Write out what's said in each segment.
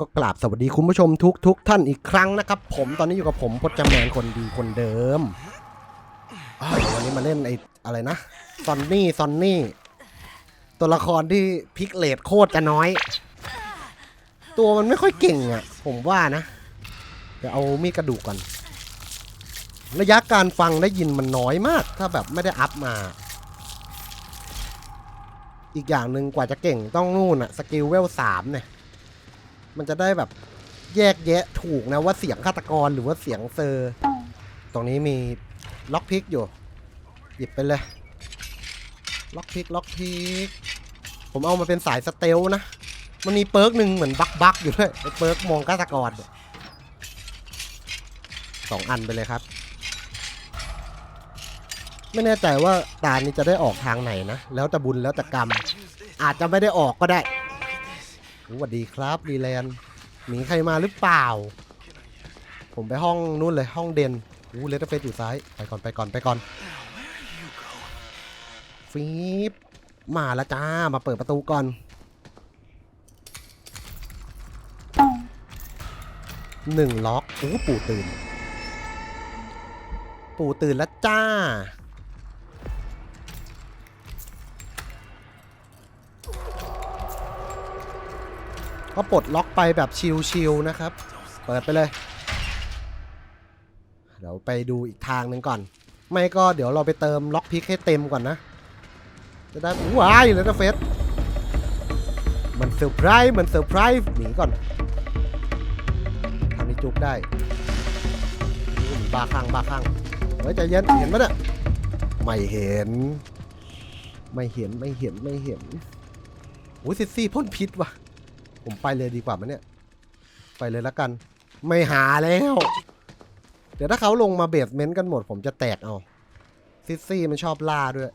ก็กราบสวัสดีคุณผู้ชมทุกทุกท่านอีกครั้งนะครับ ผมตอนนี้อยู่กับผมพจน์แมนคนดีคนเดิมอันนี้มาเล่นไอ้อะไรนะซอนนี่ซอนนี่ ตัวละครที่พิกเลตโคตรจะน้อย ตัวมันไม่ค่อยเก่งอะ ผมว่านะ เดี๋ยวเอามีดกระดูกก่อน ระยะการฟังได้ยินมันน้อยมาก ถ้าแบบไม่ได้อัพมา อีกอย่างหนึ่งกว่าจะเก่งต้องนู่นอะสกิลเวลสามเนี่ย มันจะได้แบบแยกแยะถูกนะว่าเสียงฆาตกรหรือว่าเสียงเซอร์ ตรงนี้มีล็อกพิกอยู่ หยิบไปเลย ล็อกพิกล็อกพิก ผมเอามาเป็นสายสเตลนะ มันมีเปิร์กหนึ่งเหมือนบักบักอยู่ด้วยเปิร์กมองฆาตกรสองอันไปเลยครับไม่แน่ใจว่าตานี้จะได้ออกทางไหนนะ แล้วแต่บุญแล้วแต่กรรม อาจจะไม่ได้ออกก็ได้ สวัสดีครับรีแลนด์หนีใครมาหรือเปล่า ผมไปห้องนู้นเลยห้องเดนอู้เลตเฟสอยู่ซ้าย ไปก่อนไปก่อนไปก่อนฟีบมาล้วจ้า มาเปิดประตูก่อน หนึ่งล็อกอู้ปู่ตื่น ปู่ตื่นล้วจ้า ก็ปลดล็อกไปแบบชิลๆนะครับ เปิดไปเลย เดี๋ยวไปดูอีกทางหนึ่งก่อน ไม่ก็เดี๋ยวเราไปเติมล็อกพิกให้เต็มก่อนนะ จะได้ว้ายเลยนะเฟสมันเซอร์ไพรส์มันเซอร์ไพรส์หนีก่อนทางนี้จุกได้อู้หนีบ้าข้างบ้าข้างเฮ้ยใจเย็นเห็นไหมเนี่ยไม่เห็น ไม่เห็นไม่เห็นไม่เห็นโอ้ยซิซี่พ่นพิษว่ะ ผมไปเลยดีกว่ามั้ยเนี่ย ไปเลยละกัน ไม่หาแล้ว เดี๋ยวถ้าเขาลงมาเบสเมนต์กันหมด ผมจะแตกเอาซิซี่มันชอบล่าด้วย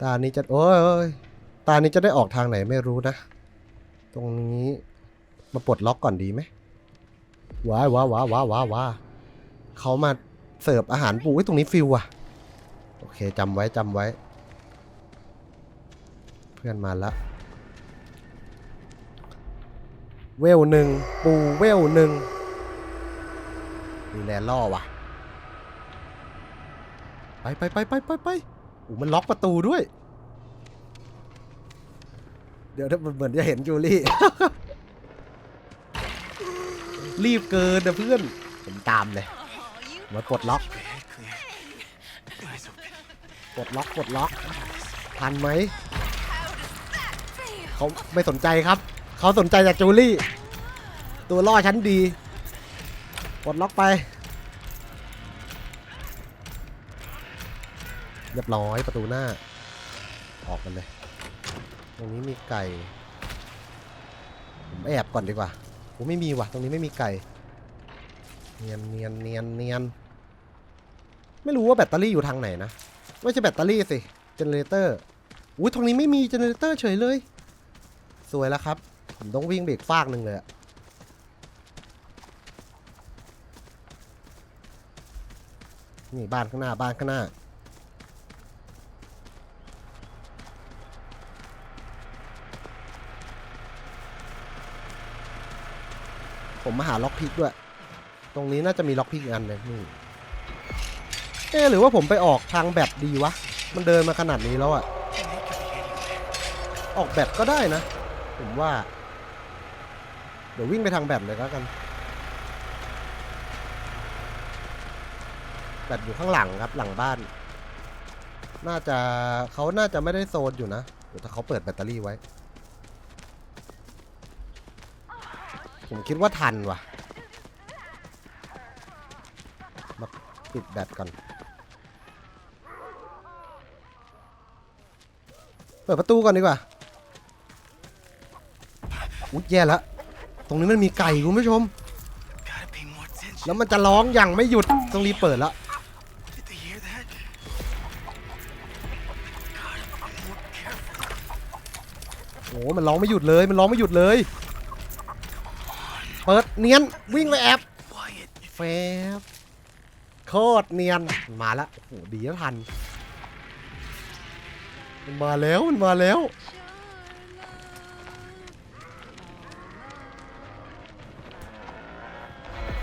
ตานี้จะโอ้ยอ้ยตานี้จะได้ออกทางไหนไม่รู้นะ ตรงนี้มาปลดล็อกก่อนดีไหมว้าว้าว้าว้าว้าว้าเขามาเสิร์ฟอาหารปูไว้ตรงนี้ฟิวอะโอเคจำไว้จำไว้ พื่อนมาแล้วเวลหนึ่งปูเวลหนึ่งมีแลล่อว่ะ ไปไปไปไปไปไปโอ้มันล็อกประตูด้วย เดี๋ยวมันเหมือนจะเห็นจูลี่ รีบเกินนะเพื่อนผมตามเลยมาปลดล็อกปลดล็อกปลดล็อก ทันไหม เขาไม่สนใจครับ เขาสนใจจากจูลี่ ตัวล่อชั้นดีปลดล็อกไป เรียบร้อยประตูหน้า ออกกันเลย ตรงนี้มีไก่ ผมแอบก่อนดีกว่าผมไม่มีว่ะ ตรงนี้ไม่มีไก่ เนียนเนียนเนียนเนียนไม่รู้ว่าแบตเตอรี่อยู่ทางไหนนะ ไม่ใช่แบตเตอรี่สิเจเนเรเตอร์อุ้ยตรงนี้ไม่มีเจเนเรเตอร์เฉยเลย สวยแล้วครับ ผมต้องวิ่งเบรกฟากหนึ่งเลยนี่บ้านข้างหน้าบ้านข้างหน้า ผมมาหาล็อกพิกด้วย ตรงนี้น่าจะมีล็อกพิกอีกอันนึงนี่เอ๊หรือว่าผมไปออกทางแบตดีวะ มันเดินมาขนาดนี้แล้วอะออกแบตก็ได้นะ ผมว่า เดี๋ยววิ่งไปทางแบตเลยก็กันแบตอยู่ข้างหลังครับหลังบ้าน น่าจะเขาน่าจะไม่ได้โซนอยู่นะเดี๋ยวถ้าเขาเปิดแบตเตอรี่ไว้ ผมคิดว่าทันว่ะ มาปิดแบตก่อน เปิดประตูก่อนดีกว่า อุ๊ยแย่แล้วตรงนี้มันมีไก่คุณผู้ชม Gotta pay more attention. แล้วมันจะร้องอย่างไม่หยุดต้องรีบเปิดแล้ว Did they hear that? Gotta be more careful. โอ้โหมันร้องไม่หยุดเลย มันร้องไม่หยุดเลย เปิดเนียนวิ่งไปแอบ Quiet. แฟบโคตรเนียนมาแล้วโอ้โหดีนะทัน มันมาแล้วมันมาแล้ว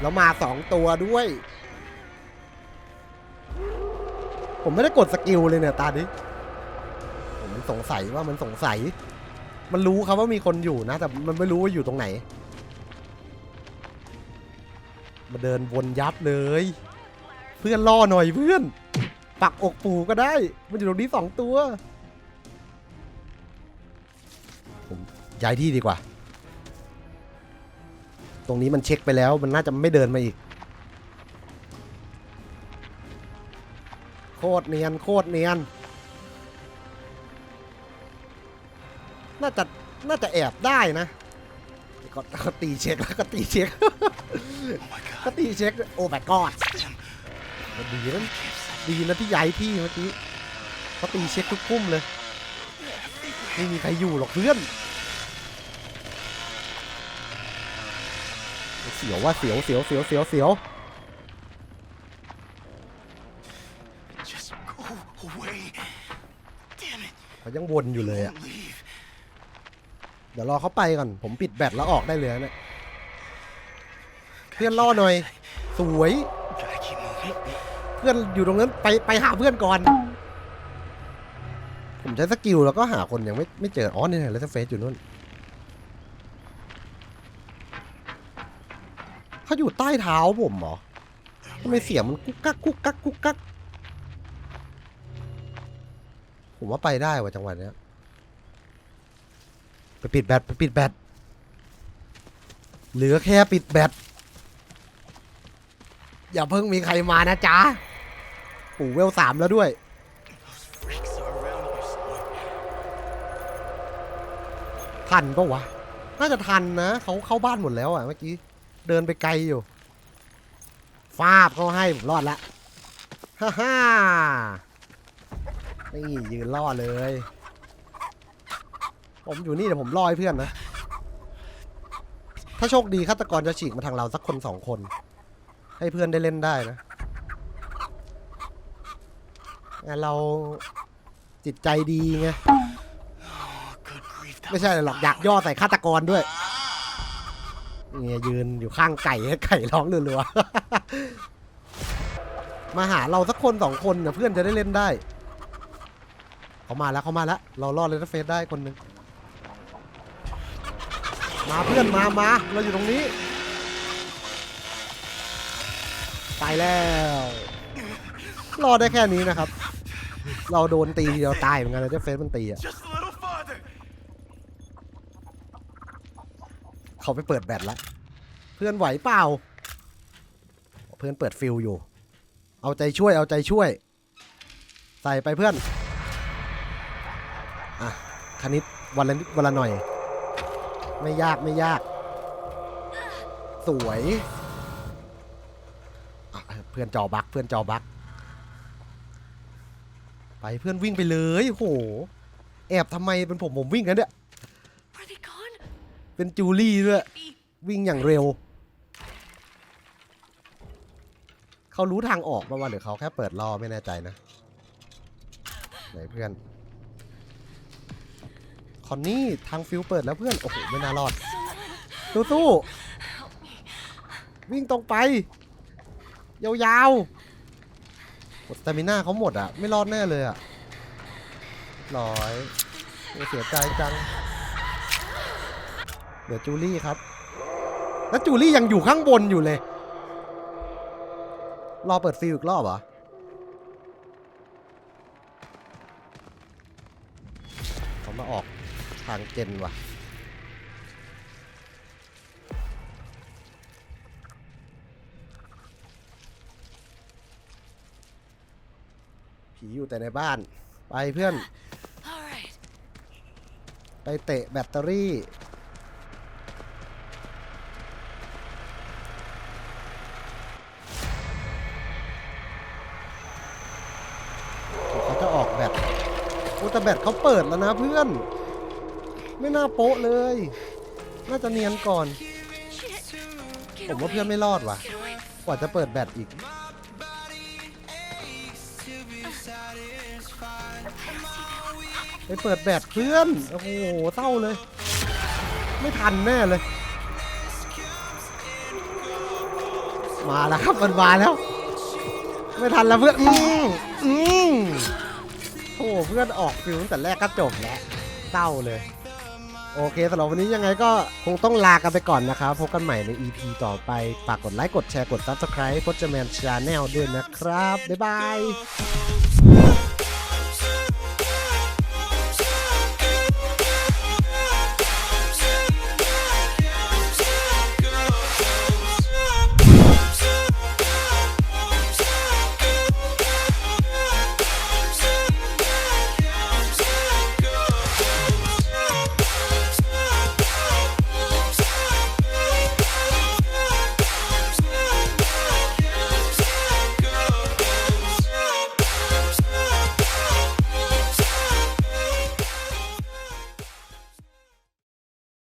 แล้วมาสองตัวด้วย ผมไม่ได้กดสกิลเลยเนี่ยตานี้ผมมันสงสัยว่ามันสงสัย มันรู้ครับว่ามีคนอยู่นะ แต่มันไม่รู้ว่าอยู่ตรงไหน มาเดินวนยับเลย เพื่อนล่อหน่อยเพื่อน ปักอกปูก็ได้ มันอยู่ตรงนี้สองตัว ผมย้ายที่ดีกว่า รงนี้มันเช็คไปแล้ว มันน่าจะไม่เดินมาอีก โคตรเนียนโคตรเนียน น่าจะน่าจะแอบได้นะก็ก็ตีเช็คแล้วก็ตีเช็คก็ตีเช็คโอ้ my god Them. ดีนะดีนะที่ย้ายที่เมื่อกี้เขาตีเช็คทุกพุ่มเลย ไม่มีใครอยู่หรอกเพื่อน สียวว่าเสียวเสียวเสียวเสียวเสียว Just go away. Damn it. เขายังวนอยู่เลยอะ Won't leave. เดี๋ยวรอเขาไปก่อน ผมปิดแบตแล้วออกได้เลยนะเนี่ยเพื่อนล่อหน่อย สวย Gotta keep moving. เพื่อนอยู่ตรงนั้นไปไปหาเพื่อนก่อน ผมใช้สกิลแล้วก็หาคนยังไม่ไม่เจอ อ๋อนี่ไงเลสเฟสอยู่นู่น เขาอยู่ใต้เท้าผมเหรอทำไมเสียงมันกุ๊กกักกุ๊กกักกุ๊กกักผมว่าไปได้ว่ะจังหวะเนี้ยไปปิดแบตไปปิดแบตเหลือแค่ปิดแบตอย่าเพิ่งมีใครมานะจ๊ะปู่เวลสามแล้วด้วยทันปะวะ น่าจะทันนะ เขาเข้าบ้านหมดแล้วอะเมื่อกี้ เดินไปไกลอยู่ ฟาบเขาให้ผมรอดละ ฮ่าฮ่านี่ยืนล่อเลย ผมอยู่นี่เดี๋ยวผมล่อให้เพื่อนนะ ถ้าโชคดีฆาตกรจะฉีกมาทางเราสักคนสองคน ให้เพื่อนได้เล่นได้นะแต่เราจิตใจดีไง ไม่ใช่หรอกอยากย่อใส่ฆาตกรด้วย เนี่ยยืนอยู่ข้างไก่ให้ไก่ร้องรัวๆ มาหาเราสักคนสองคนนะเพื่อนจะได้เล่นได้ เขามาแล้วเขามาแล้ว เรารอดเลยนะเฟสได้คนหนึ่งมาเพื่อนมามาเราอยู่ตรงนี้ไปแล้ว รอดได้แค่นี้นะครับ เราโดนตีเดียวตายเหมือนกันเลยที่เฟสมันตีอะเขาไปเปิดแบตแล้ว พื่อนไหวเปล่า เพื่อนเปิดฟิลอยู่ เอาใจช่วยเอาใจช่วย ใส่ไปเพื่อน อะ คณิตวันละนิดวันละหน่อย ไม่ยากไม่ยาก สวยเพื่อนจอบักเพื่อนจอบักไปเพื่อนวิ่งไปเลยโหแอบทำไมเป็นผมผมวิ่งกันเนี่ยเป็นจูลี่ด้วยวิ่งอย่างเร็ว เขารู้ทางออกมาว่าหรือเขาแค่เปิดล่อไม่แน่ใจนะไหนเพื่อน คอนนี่ทางฟิวเปิดแล้วเพื่อน โอ้โห ไม่น่ารอดสู้ๆวิ่งตรงไป ยาวๆสตามิน่าเขาหมดอะ ไม่รอดแน่เลยอะร้อยเสียใจจัง เดี๋ยวจูลี่ครับ แล้วจูลี่ยังอยู่ข้างบนอยู่เลย รอเปิดฟิลอีกรอบเหรอเขามาออกทางเจนว่ะ ผีอยู่แต่ในบ้าน ไปเพื่อน All right. ไปเตะแบตเตอรี่ เขาจะออกแบตโอ้ แต่แบตเขาเปิดแล้วนะเพื่อน ไม่น่าโป๊ะเลย น่าจะเนียนก่อน ผมว่าเพื่อนไม่รอดว่ะ กว่าจะเปิดแบตอีก ไปเปิดแบตเพื่อน โอ้โหเศร้าเลย ไม่ทันแน่เลย มาแล้วครับมันมาแล้ว ไม่ทันแล้วเพื่อน อืมอืม โอ้เพื่อนออกฟิวตั้งแต่แรกก็จบแล้วเศร้าเลย โอเคสำหรับวันนี้ยังไงก็คงต้องลากันไปก่อนนะครับ พบกันใหม่ใน EP ต่อไปฝากกดไลค์กดแชร์กด Subscribe พจแมนชาแนลด้วยนะครับ บ๊ายบาย